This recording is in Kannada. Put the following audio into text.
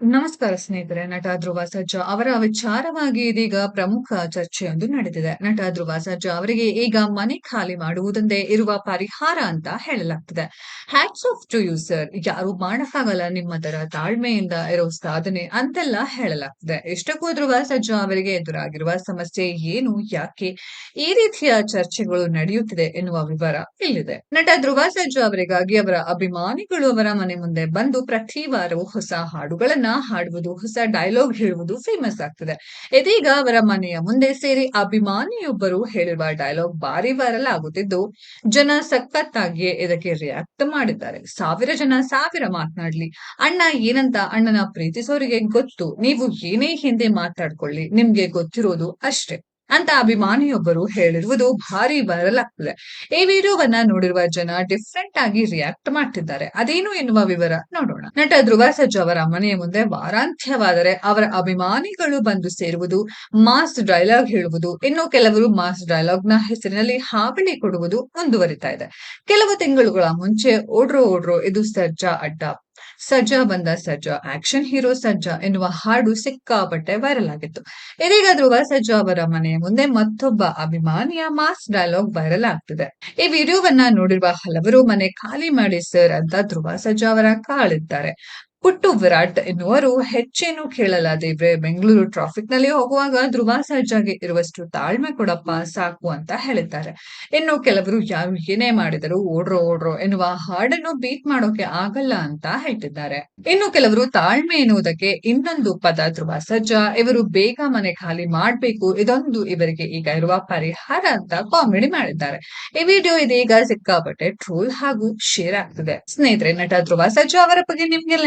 ನಮಸ್ಕಾರ ಸ್ನೇಹಿತರೆ, ನಟ ಧ್ರುವ ಸರ್ಜಾ ಅವರ ವಿಚಾರವಾಗಿ ಇದೀಗ ಪ್ರಮುಖ ಚರ್ಚೆಯೊಂದು ನಡೆದಿದೆ ನಟ ಧ್ರುವ ಸರ್ಜಾ ಅವರಿಗೆ ಈಗ ಮನೆ ಖಾಲಿ ಮಾಡುವುದೊಂದೇ ಇರುವ ಪರಿಹಾರ ಅಂತ ಹೇಳಲಾಗ್ತದೆ. Hats off to you sir ಯಾರು ಮಾಡಕ್ಕಾಗಲ್ಲ ನಿಮ್ಮ ತರ ತಾಳ್ಮೆಯಿಂದ ಇರೋ ಸಾಧನೆ ಅಂತೆಲ್ಲ ಹೇಳಲಾಗ್ತಿದೆ. ಎಷ್ಟಕ್ಕೂ ಧ್ರುವ ಸರ್ಜಾ ಅವರಿಗೆ ಎದುರಾಗಿರುವ ಸಮಸ್ಯೆ ಏನು, ಯಾಕೆ, ಈ ರೀತಿಯ ಚರ್ಚೆಗಳು ನಡೆಯುತ್ತಿದೆ ಎನ್ನುವ ವಿವರ ಇಲ್ಲಿದೆ. ನಟ ಧ್ರುವ ಸರ್ಜಾ ಅವರಿಗಾಗಿ ಅವರ ಅಭಿಮಾನಿಗಳು ಅವರ ಮನೆ ಮುಂದೆ ಬಂದು ಪ್ರತಿ ವಾರವೂ ಹೊಸ ಹಾಡುಗಳನ್ನ ಹಾಡುವುದು, ಹೊಸ ಡೈಲಾಗ್ ಹೇಳುವುದು ಫೇಮಸ್ ಆಗ್ತದೆ. ಇದೀಗ ಅವರ ಮನೆಯ ಮುಂದೆ ಸೇರಿ ಅಭಿಮಾನಿಯೊಬ್ಬರು ಹೇಳಿರುವ ಡೈಲಾಗ್ ಬಾರಿ ವೈರಲ್ ಆಗುತ್ತಿದ್ದು, ಜನ ಸಖತ್ತಾಗಿಯೇ ಇದಕ್ಕೆ ರಿಯಾಕ್ಟ್ ಮಾಡಿದ್ದಾರೆ. ಸಾವಿರ ಜನ ಸಾವಿರ ಮಾತನಾಡ್ಲಿ. ಅಣ್ಣ ಏನಂತ ಅಣ್ಣನ ಪ್ರೀತಿಸೋರಿಗೆ ಗೊತ್ತು. ನೀವು ಏನೇ ಹಿಂದೆ ಮಾತಾಡ್ಕೊಳ್ಳಿ, ನಿಮ್ಗೆ ಗೊತ್ತಿರೋದು ಅಷ್ಟೇ. ಅಂತ ಅಭಿಮಾನಿಯೊಬ್ಬರು ಹೇಳಿರುವುದು ಭಾರಿ ವೈರಲ್ ಆಗ್ತದೆ. ಈ ವಿಡಿಯೋವನ್ನ ನೋಡಿರುವ ಜನ ಡಿಫ್ರೆಂಟ್ ಆಗಿ ರಿಯಾಕ್ಟ್ ಮಾಡ್ತಿದ್ದಾರೆ. ಅದೇನು ಎನ್ನುವ ವಿವರ ನೋಡೋಣ. ನಟ ಧ್ರುವ ಸಜ್ಜು ಅವರ ಮನೆಯ ಮುಂದೆ ವಾರಾಂತ್ಯವಾದರೆ ಅವರ ಅಭಿಮಾನಿಗಳು ಬಂದು ಸೇರುವುದು ಮಾಸ್ ಡೈಲಾಗ್ ಹೇಳುವುದು, ಇನ್ನು ಕೆಲವರು ಮಾಸ್ ಡೈಲಾಗ್ನ ಹೆಸರಿನಲ್ಲಿ ಹಾವಳಿ ಕೊಡುವುದು ಮುಂದುವರಿತಾ ಇದೆ. ಕೆಲವು ತಿಂಗಳುಗಳ ಮುಂಚೆ ಓಡ್ರೋ ಓಡ್ರೋ ಇದು ಸರ್ಜಾ ಅಡ್ಡ ಸಜ್ಜಾ ಬಂದ ಸಜ್ಜಾ ಆಕ್ಷನ್ ಹೀರೋ ಸಜ್ಜಾ ಎನ್ನುವ ಹಾಡು ಸಿಕ್ಕಾಪಟ್ಟೆ ವೈರಲ್ ಆಗಿತ್ತು. ಇದೀಗ ಧ್ರುವ ಸಜ್ಜಾ ಅವರ ಮನೆಯ ಮುಂದೆ ಮತ್ತೊಬ್ಬ ಅಭಿಮಾನಿಯ ಮಾಸ್ ಡೈಲಾಗ್ ವೈರಲ್ ಆಗ್ತಿದೆ. ಈ ವಿಡಿಯೋವನ್ನ ನೋಡಿರುವ ಹಲವರು ಮನೆ ಖಾಲಿ ಮಾಡಿ ಸರ್ ಅಂತ ಧ್ರುವ ಸಜ್ಜಾ ಅವರ ಕಾಳಿದ್ದಾರೆ ಪುಟ್ಟು ವಿರಾಟ್ ಎನ್ನುವರು ಹೆಚ್ಚೇನು ಕೇಳಲಾದೇವ್ರೆ ಬೆಂಗಳೂರು ಟ್ರಾಫಿಕ್ನಲ್ಲಿ ಹೋಗುವಾಗ ಧ್ರುವ ಸರ್ಜಾಗೆ ಇರುವಷ್ಟು ತಾಳ್ಮೆ ಕೊಡಪ್ಪ, ಸಾಕು ಅಂತ ಹೇಳಿದ್ದಾರೆ. ಇನ್ನು ಕೆಲವರು ಯಾರು ಏನೇ ಮಾಡಿದರು ಓಡ್ರೋ ಓಡ್ರೋ ಎನ್ನುವ ಹಾಡನ್ನು ಬೀಟ್ ಮಾಡೋಕೆ ಆಗಲ್ಲ ಅಂತ ಹೇಳ್ತಿದ್ದಾರೆ. ಇನ್ನು ಕೆಲವರು ತಾಳ್ಮೆ ಎನ್ನುವುದಕ್ಕೆ ಇನ್ನೊಂದು ಪದ ಧ್ರುವ ಸರ್ಜಾ ಇವರು ಬೇಗ ಮನೆ ಖಾಲಿ ಮಾಡ್ಬೇಕು, ಇದೊಂದು ಇವರಿಗೆ ಈಗ ಇರುವ ಪರಿಹಾರ ಅಂತ ಕಾಮಿಡಿ ಮಾಡಿದ್ದಾರೆ. ಈ ವಿಡಿಯೋ ಇದೀಗ ಸಿಕ್ಕಾಪಟ್ಟೆ ಟ್ರೋಲ್ ಹಾಗೂ ಶೇರ್ ಆಗ್ತದೆ. ಸ್ನೇಹಿತರೆ, ನಟ ಧ್ರುವ ಸರ್ಜಾ ಅವರ ಬಗ್ಗೆ ನಿಮ್ಗೆಲ್ಲ